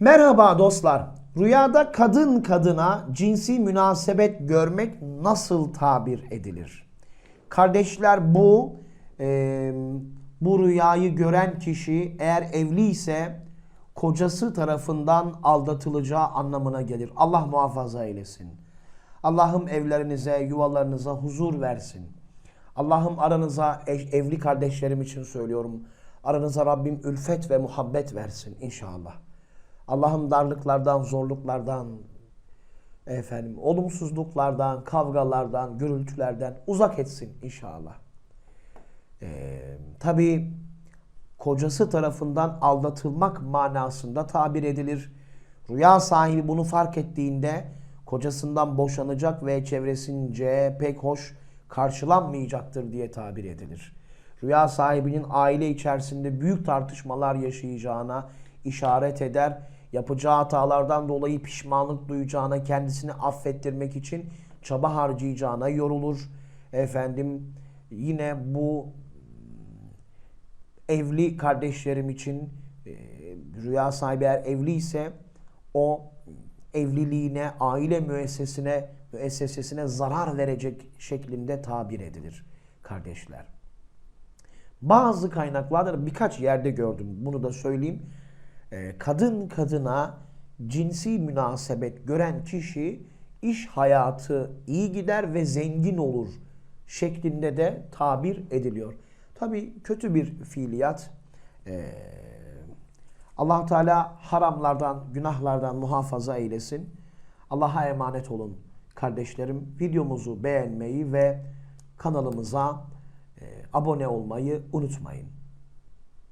Merhaba dostlar. Rüyada kadın kadına cinsi münasebet görmek nasıl tabir edilir? Kardeşler bu e, bu rüyayı gören kişi eğer evli ise kocası tarafından aldatılacağı anlamına gelir. Allah muhafaza eylesin. Allah'ım evlerinize, yuvalarınıza huzur versin. Allah'ım aranıza evli kardeşlerim için söylüyorum. Aranıza Rabbim ülfet ve muhabbet versin inşallah. Allah'ım darlıklardan, zorluklardan, efendim olumsuzluklardan, kavgalardan, gürültülerden uzak etsin inşallah. Ee, tabii kocası tarafından aldatılmak manasında tabir edilir. Rüya sahibi bunu fark ettiğinde kocasından boşanacak ve çevresince pek hoş karşılanmayacaktır diye tabir edilir. Rüya sahibinin aile içerisinde büyük tartışmalar yaşayacağına işaret eder. Yapacağı hatalardan dolayı pişmanlık duyacağına, kendisini affettirmek için çaba harcayacağına yorulur. Efendim yine bu evli kardeşlerim için e, rüya sahibi eğer evli ise o evliliğine, aile müessesine, müessesesine zarar verecek şeklinde tabir edilir kardeşler. Bazı kaynaklarda da birkaç yerde gördüm. Bunu da söyleyeyim. E, kadın kadına cinsi münasebet gören kişi iş hayatı iyi gider ve zengin olur şeklinde de tabir ediliyor. Tabi kötü bir fiiliyat. Ee, allah Teala haramlardan, günahlardan muhafaza eylesin. Allah'a emanet olun kardeşlerim. Videomuzu beğenmeyi ve kanalımıza e, abone olmayı unutmayın.